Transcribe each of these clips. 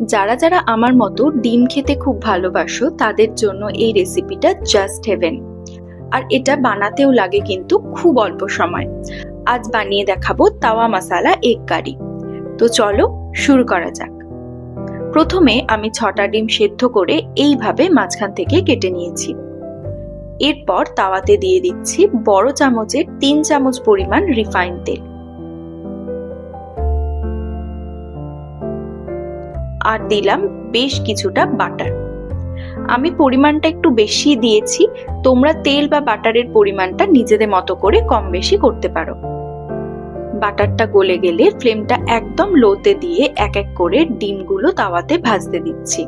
যারা যারা আমার মতো ডিম খেতে খুব ভালোবাসো, তাদের জন্য এই রেসিপিটা জাস্ট হেভেন আর এটা বানাতেও লাগে কিন্তু খুব অল্প সময়। আজ বানিয়ে দেখাবো তাওয়া মশালা এগ কারি তো চলো শুরু করা যাক। প্রথমে আমি ছটা ডিম সেদ্ধ করে এইভাবে মাঝখান থেকে কেটে নিয়েছি। এরপর তাওয়াতে দিয়ে দিচ্ছি বড় চামচের তিন চামচ পরিমাণ রিফাইন তেল। আর দিলাম বেশ কিছুটা বাটার। আমি পরিমাণটা একটু বেশি দিয়েছি, তোমরা তেল বা বাটারের পরিমাণটা নিজেদের মতো করে কম বেশি করতে পারো। বাটারটা গলে গেলে ফ্লেমটা একদম লোতে দিয়ে এক এক করে ডিমগুলো তাওয়াতে ভাজতে দিচ্ছি।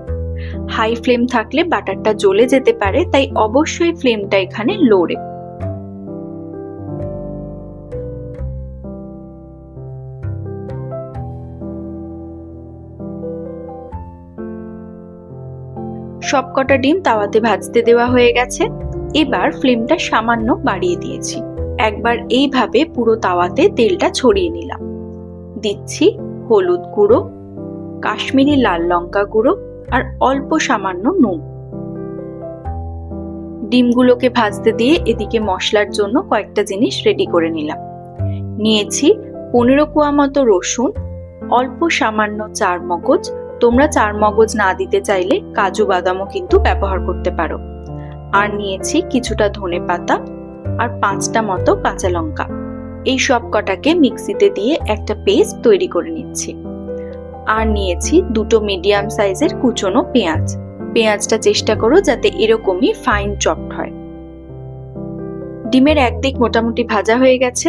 হাই ফ্লেম থাকলে বাটারটা জ্বলে যেতে পারে, তাই অবশ্যই ফ্লেমটা এখানে লো রে সব কটা ডিম তাওয়াতে ভাজতে দেওয়া হয়ে গেছে। এবার ফ্লেমটা সামান্য বাড়িয়ে দিয়েছি। একবার এইভাবে পুরো তাওয়াতে তেলটা ছড়িয়ে নিলাম। দিচ্ছি হলুদ গুঁড়ো, কাশ্মীরি লাল লঙ্কা গুঁড়ো আর অল্প সামান্য নুন। ডিমগুলোকে ভাজতে দিয়ে এদিকে মশলার জন্য কয়েকটা জিনিস রেডি করে নিলাম। নিয়েছি পনেরো কোয়া মতো রসুন, অল্প সামান্য চার মগজ তোমরা চার মগজ না দিতে চাইলে কাজু বাদামও কিন্তু ব্যবহার করতে পারো। আর নিয়েছি কিছুটা ধনে পাতা আর পাঁচটা মতো কাঁচা লঙ্কা। এই সব কটাকে মিক্সিতে দিয়ে একটা পেস্ট তৈরি করে নিচ্ছি। আর নিয়েছি দুটো মিডিয়াম সাইজের কুচনো পেঁয়াজ। পেঁয়াজটা চেষ্টা করো যাতে এরকমই ফাইন চপড হয়। ডিমের একদিক মোটামুটি ভাজা হয়ে গেছে।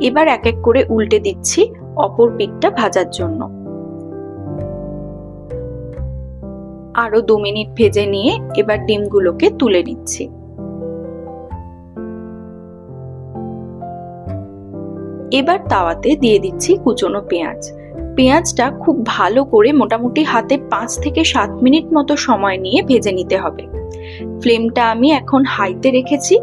এবার এক এক করে উল্টে দিচ্ছি অপর পিকটা ভাজার জন্য। আরও দু মিনিট ভেজে নিয়ে এবার ডিমগুলোকে তুলে নিচ্ছি। এবার তাওয়াতে দিয়ে দিচ্ছি কুচনো পেঁয়াজ। পেঁয়াজটা খুব ভালো করে মোটামুটি হাতে পাঁচ থেকে সাত মিনিট মতো সময় নিয়ে ভেজে নিতে হবে। ফ্লেমটা আমি এখন হাইতে রেখেছি।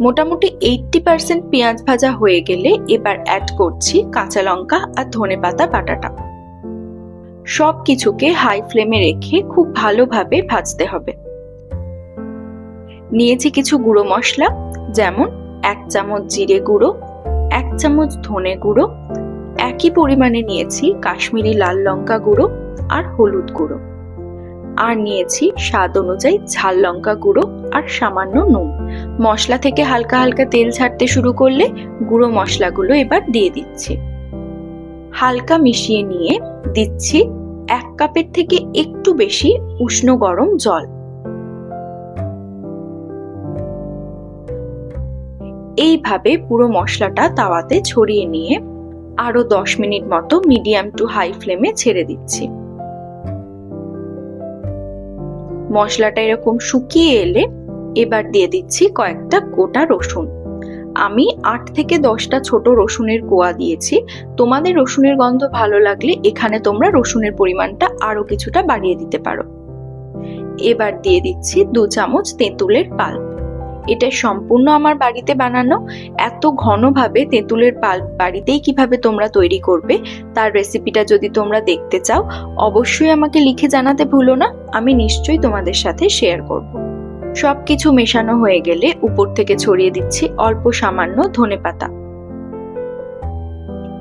মোটামুটি এইটটি পার্সেন্ট পেঁয়াজ ভাজা হয়ে গেলে এবার অ্যাড করছি কাঁচা লঙ্কা আর ধনে পাতা বাটাটা। সব কিছুকে হাই ফ্লেমে রেখে খুব ভালোভাবে ভাজতে হবে। নিয়েছি কিছু গুঁড়ো মশলা, যেমন এক চামচ জিরে গুঁড়ো, এক চামচ ধনে গুঁড়ো, একই পরিমাণে নিয়েছি কাশ্মীরি লাল লঙ্কা গুঁড়ো আর হলুদ গুঁড়ো। আর নিয়েছি স্বাদ অনুযায়ী ঝাল লঙ্কা গুঁড়ো আর সামান্য নুন। মশলা থেকে হালকা হালকা তেল ছাড়তে শুরু করলে গুঁড়ো মশলাগুলো এবার দিয়ে দিচ্ছি। হালকা মিশিয়ে নিয়ে দিচ্ছি এক কাপের থেকে একটু বেশি উষ্ণ গরম জল। এইভাবে পুরো মশলাটা তাওয়াতে ছড়িয়ে নিয়ে আরও দশ মিনিট মতো মিডিয়াম টু হাই ফ্লেমে ছেড়ে দিচ্ছি। মশলাটা এরকম শুকিয়ে এলে এবার দিয়ে দিচ্ছি কয়েকটা গোটা রসুন। আমি আট থেকে দশটা ছোট রসুনের কোয়া দিয়েছি। তোমাদের রসুনের গন্ধ ভালো লাগলে এখানে তোমরা রসুনের পরিমাণটা আরও কিছুটা বাড়িয়ে দিতে পারো। এবার দিয়ে দিচ্ছি দু চামচ তেঁতুলের পাল্প। এটা সম্পূর্ণ আমার বাড়িতে বানানো। এত ঘনভাবে তেঁতুলের পাল্প বাড়িতেই কীভাবে তোমরা তৈরি করবে, তার রেসিপিটা যদি তোমরা দেখতে চাও, অবশ্যই আমাকে লিখে জানাতে ভুলো না। আমি নিশ্চয়ই তোমাদের সাথে শেয়ার করব। সব কিছু মেশানো হয়ে গেলে উপর থেকে ছড়িয়ে দিচ্ছি অল্প সামান্য ধনে পাতা।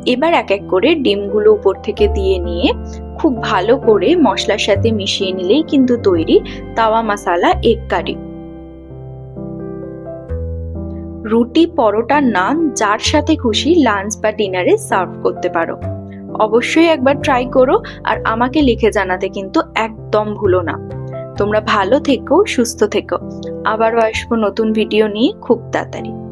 এবার এক এক করে ডিমগুলো উপর থেকে দিয়ে নিয়ে খুব ভালো করে মশলার সাথে মিশিয়ে নিলেই কিন্তু তৈরি তাওয়া মশালা এগ কারি। রুটি পরোটা নান যার সাথে খুশি লাঞ্চ বা ডিনারে সার্ভ করতে পারো। অবশ্যই একবার ট্রাই করো আর আমাকে লিখে জানাতে কিন্তু একদম ভুলো না। তোমরা ভালো থেকো সুস্থ থেকো। আবারও আসব নতুন ভিডিও নিয়ে খুব তাড়াতাড়ি।